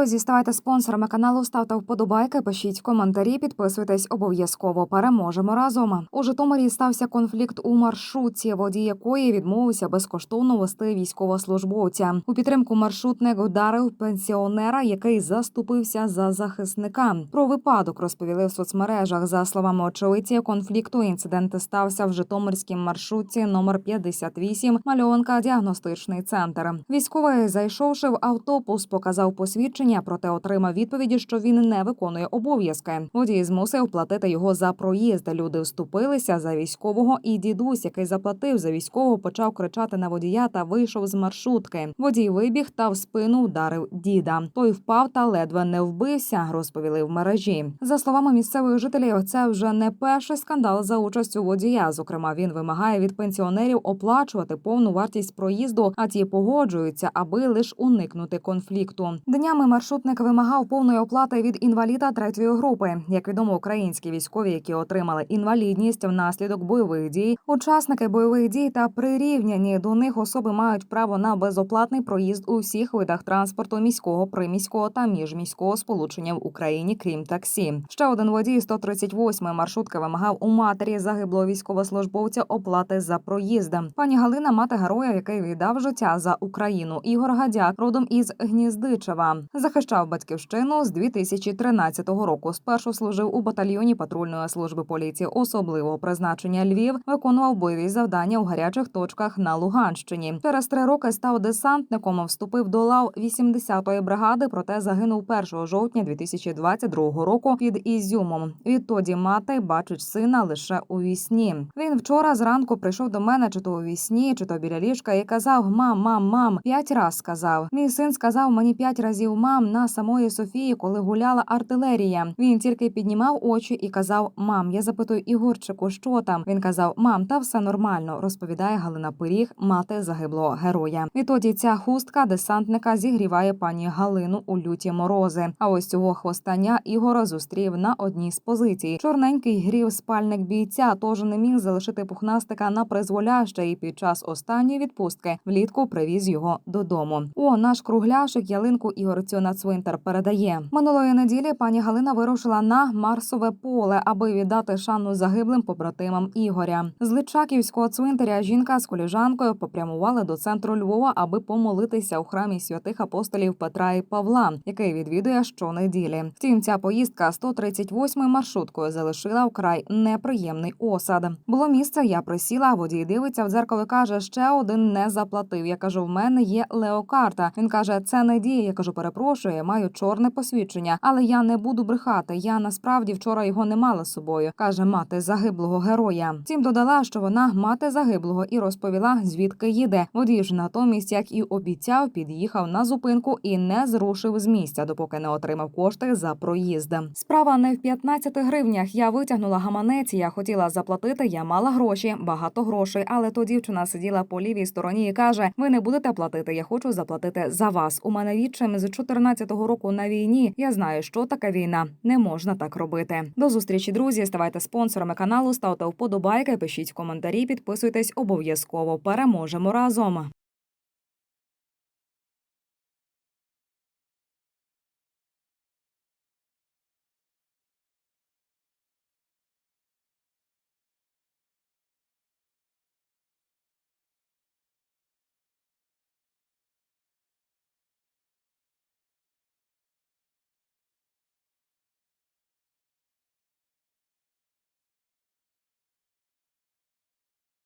Друзі, ставайте спонсорами каналу, ставте вподобайки, пишіть коментарі, підписуйтесь обов'язково. Переможемо разом. У Житомирі стався конфлікт у маршрутці, водій якої відмовився безкоштовно вести військовослужбовця. У підтримку маршрутник вдарив пенсіонера, який заступився за захисника. Про випадок розповіли в соцмережах. За словами очевидців конфлікту, інцидент стався в Житомирській маршрутці номер 58 Мальонка діагностичний центр. Військовий, зайшовши в автобус, показав посвідчення, проте отримав відповіді, що він не виконує обов'язки. Водій змусив платити його за проїзд. Люди вступилися за військового, і дідусь, який заплатив за військового, почав кричати на водія та вийшов з маршрутки. Водій вибіг та в спину вдарив діда. Той впав та ледве не вбився. Розповіли в мережі. За словами місцевих жителів, це вже не перший скандал за участю водія. Зокрема, він вимагає від пенсіонерів оплачувати повну вартість проїзду, а ті погоджуються, аби лише уникнути конфлікту. Днями маршрутник вимагав повної оплати від інваліда третьої групи. Як відомо, українські військові, які отримали інвалідність внаслідок бойових дій, учасники бойових дій та прирівняні до них особи мають право на безоплатний проїзд у всіх видах транспорту міського, приміського та міжміського сполучення в Україні, крім таксі. Ще один водій 138-ї маршрутки вимагав у матері загиблого військовослужбовця оплати за проїзд. Пані Галина, мати героя, який віддав життя за Україну. Ігор Гадяк, родом із Гніздичева, захищав батьківщину з 2013 року. Спершу служив у батальйоні патрульної служби поліції особливого призначення Львів, виконував бойові завдання у гарячих точках на Луганщині. Через три роки став десантником. Вступив до лав 80-ї бригади, проте загинув 1 жовтня 2022 року під Ізюмом. Відтоді мати бачить сина лише у вісні. Він вчора зранку прийшов до мене, чи то у вісні, чи то біля ліжка, і казав: Мам, мам, мам. П'ять раз сказав. Мій син сказав мені п'ять разів мам на самої Софії, коли гуляла артилерія. Він тільки піднімав очі і казав: Мам, я запитую Ігорчику, що там? Він казав: Мам, та все нормально. Розповідає Галина Пиріг, мати загиблого героя. Відтоді ця хустка десантника зігріває пані Галину у люті морози. А ось цього хвостання Ігора зустрів на одній з позицій. Чорненький грів спальник бійця, тож не міг залишити пухнастика на призволяще і під час останньої відпустки влітку привіз його додому. О, наш кругляшик ялинку Ігорцю на цвинтар передає. Минулої неділі пані Галина вирушила на Марсове поле, аби віддати шану загиблим побратимам Ігоря. З Личаківського цвинтаря жінка з коліжанкою попрямували до центру Львова, аби помолитися у храмі святих апостолів Петра і Павла, який відвідує щонеділі. Втім, ця поїздка 138-ю маршруткою залишила вкрай неприємний осад. Було місце, я присіла. Водій дивиться в дзеркало. каже, ще один не заплатив. Я кажу, в мене є леокарта. Він каже, це не діє. Я кажу, перепрошую, я маю чорне посвідчення, але я не буду брехати. Я насправді вчора його не мала з собою. каже мати загиблого героя. Втім, додала, що вона мати загиблого і розповіла, звідки їде. Водій ж натомість, як і обіцяв, під'їхав на зупинку і не зрушив з місця, допоки не отримав кошти за проїзд. Справа не в 15 гривнях. Я витягнула гаманець. Я хотіла заплатити. Я мала гроші, багато грошей. Але то дівчина сиділа по лівій стороні і каже: Ви не будете платити. Я хочу заплатити за вас. У мене відчим з 14-го року на війні. Я знаю, що таке війна. Не можна так робити. До зустрічі, друзі. Ставайте спонсорами каналу, ставте вподобайки, пишіть коментарі, підписуйтесь обов'язково. Переможемо разом.